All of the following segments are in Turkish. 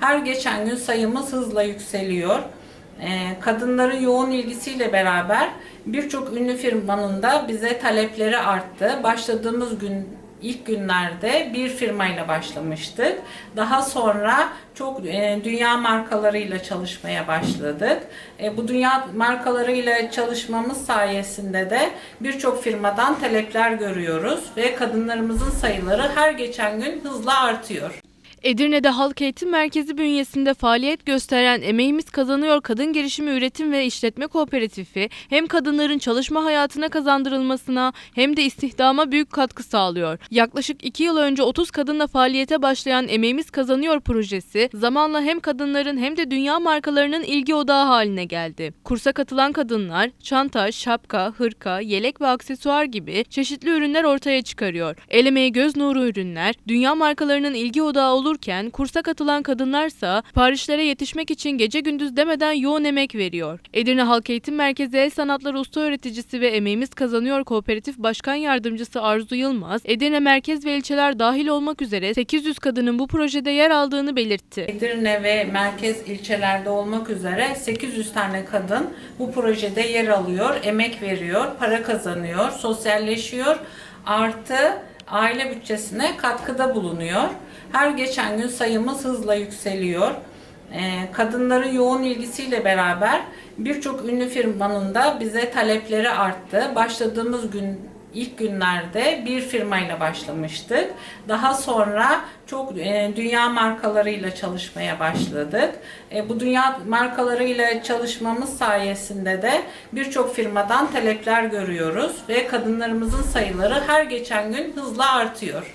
Her geçen gün sayımız hızla yükseliyor. Ee, Kadınların yoğun ilgisiyle beraber birçok ünlü firmanın da bize talepleri arttı. Başladığımız gün ilk günlerde bir firmayla başlamıştık. Daha sonra çok e, dünya markalarıyla çalışmaya başladık. E, bu dünya markalarıyla çalışmamız sayesinde de birçok firmadan talepler görüyoruz ve kadınlarımızın sayıları her geçen gün hızla artıyor. Edirne'de Halk Eğitim Merkezi bünyesinde faaliyet gösteren Emeğimiz Kazanıyor Kadın Girişimi Üretim ve İşletme Kooperatifi hem kadınların çalışma hayatına kazandırılmasına hem de istihdama büyük katkı sağlıyor. Yaklaşık 2 yıl önce 30 kadınla faaliyete başlayan Emeğimiz Kazanıyor projesi zamanla hem kadınların hem de dünya markalarının ilgi odağı haline geldi. Kursa katılan kadınlar çanta, şapka, hırka, yelek ve aksesuar gibi çeşitli ürünler ortaya çıkarıyor. El emeği göz nuru ürünler dünya markalarının ilgi odağı olurken kursa katılan kadınlarsa siparişlere yetişmek için gece gündüz demeden yoğun emek veriyor. Edirne Halk Eğitim Merkezi El Sanatları Usta Öğreticisi ve Emeğimiz Kazanıyor Kooperatif Başkan Yardımcısı Arzu Yılmaz, Edirne merkez ve ilçeler dahil olmak üzere 800 kadının bu projede yer aldığını belirtti. Edirne ve merkez ilçelerde olmak üzere 800 tane kadın bu projede yer alıyor, emek veriyor, para kazanıyor, sosyalleşiyor. Artı aile bütçesine katkıda bulunuyor. Her geçen gün sayımız hızla yükseliyor. Ee, Kadınların yoğun ilgisiyle beraber birçok ünlü firmanın da bize talepleri arttı. Başladığımız gün ilk günlerde bir firmayla başlamıştık. Daha sonra çok e, dünya markalarıyla çalışmaya başladık. E, bu dünya markalarıyla çalışmamız sayesinde de birçok firmadan talepler görüyoruz ve kadınlarımızın sayıları her geçen gün hızla artıyor.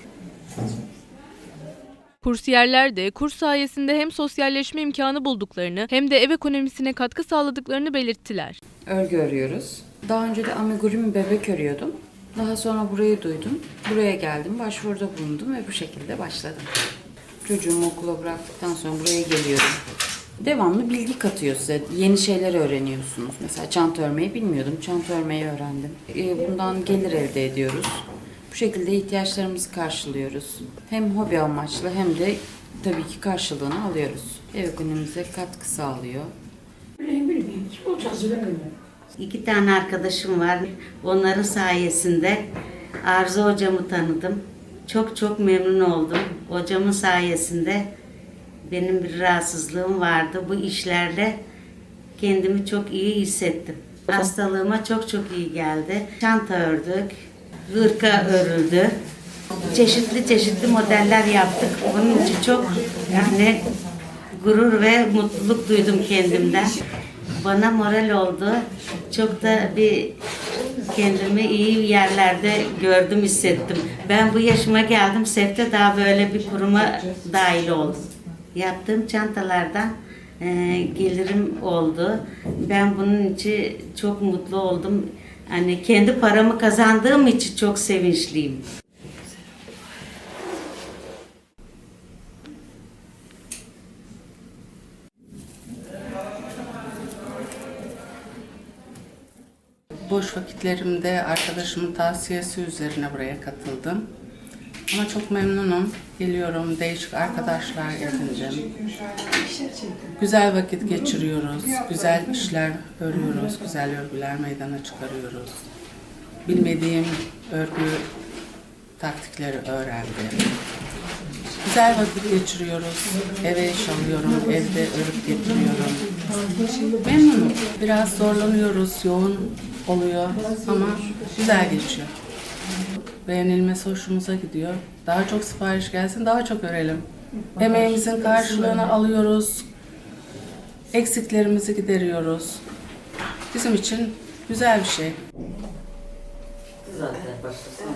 Kursiyerler de kurs sayesinde hem sosyalleşme imkanı bulduklarını hem de ev ekonomisine katkı sağladıklarını belirttiler. örgü örüyoruz. Daha önce de amigurumi bebek örüyordum. Daha sonra burayı duydum. Buraya geldim, başvuruda bulundum ve bu şekilde başladım. Çocuğumu okula bıraktıktan sonra buraya geliyorum. Devamlı bilgi katıyor size. Yeni şeyler öğreniyorsunuz. Mesela çanta örmeyi bilmiyordum. Çanta örmeyi öğrendim. Ee, Bundan gelir elde ediyoruz. Bu şekilde ihtiyaçlarımızı karşılıyoruz. Hem hobi amaçlı hem de tabii ki karşılığını alıyoruz. Ev ekonomimize katkı sağlıyor. İki tane arkadaşım var. Onların sayesinde Arzu hocamı tanıdım. Çok çok memnun oldum. Hocamın sayesinde benim bir rahatsızlığım vardı. Bu işlerle kendimi çok iyi hissettim. Hastalığıma çok çok iyi geldi. Çanta ördük, hırka örüldü. Çeşitli çeşitli modeller yaptık. Bunun için çok yani gurur ve mutluluk duydum kendimden. Bana moral oldu. Çok da bir kendimi iyi yerlerde gördüm, hissettim. Ben bu yaşıma geldim, SEF'te daha böyle bir kuruma dahil oldum. Yaptığım çantalardan e, gelirim oldu. Ben bunun için çok mutlu oldum. Hani kendi paramı kazandığım için çok sevinçliyim. Boş vakitlerimde arkadaşımın tavsiyesi üzerine buraya katıldım. Ama çok memnunum. Geliyorum, değişik arkadaşlar edindim. Güzel vakit geçiriyoruz, güzel işler örüyoruz, güzel örgüler meydana çıkarıyoruz. Bilmediğim örgü taktikleri öğrendim. Güzel vakit geçiriyoruz. Eve iş alıyorum, evde örüp getiriyorum. Memnunum. Biraz zorlanıyoruz, yoğun oluyor ama güzel geçiyor. Beğenilmesi hoşumuza gidiyor. Daha çok sipariş gelsin, daha çok örelim. Emeğimizin karşılığını alıyoruz. Eksiklerimizi gideriyoruz. Bizim için güzel bir şey. Zaten başlasın.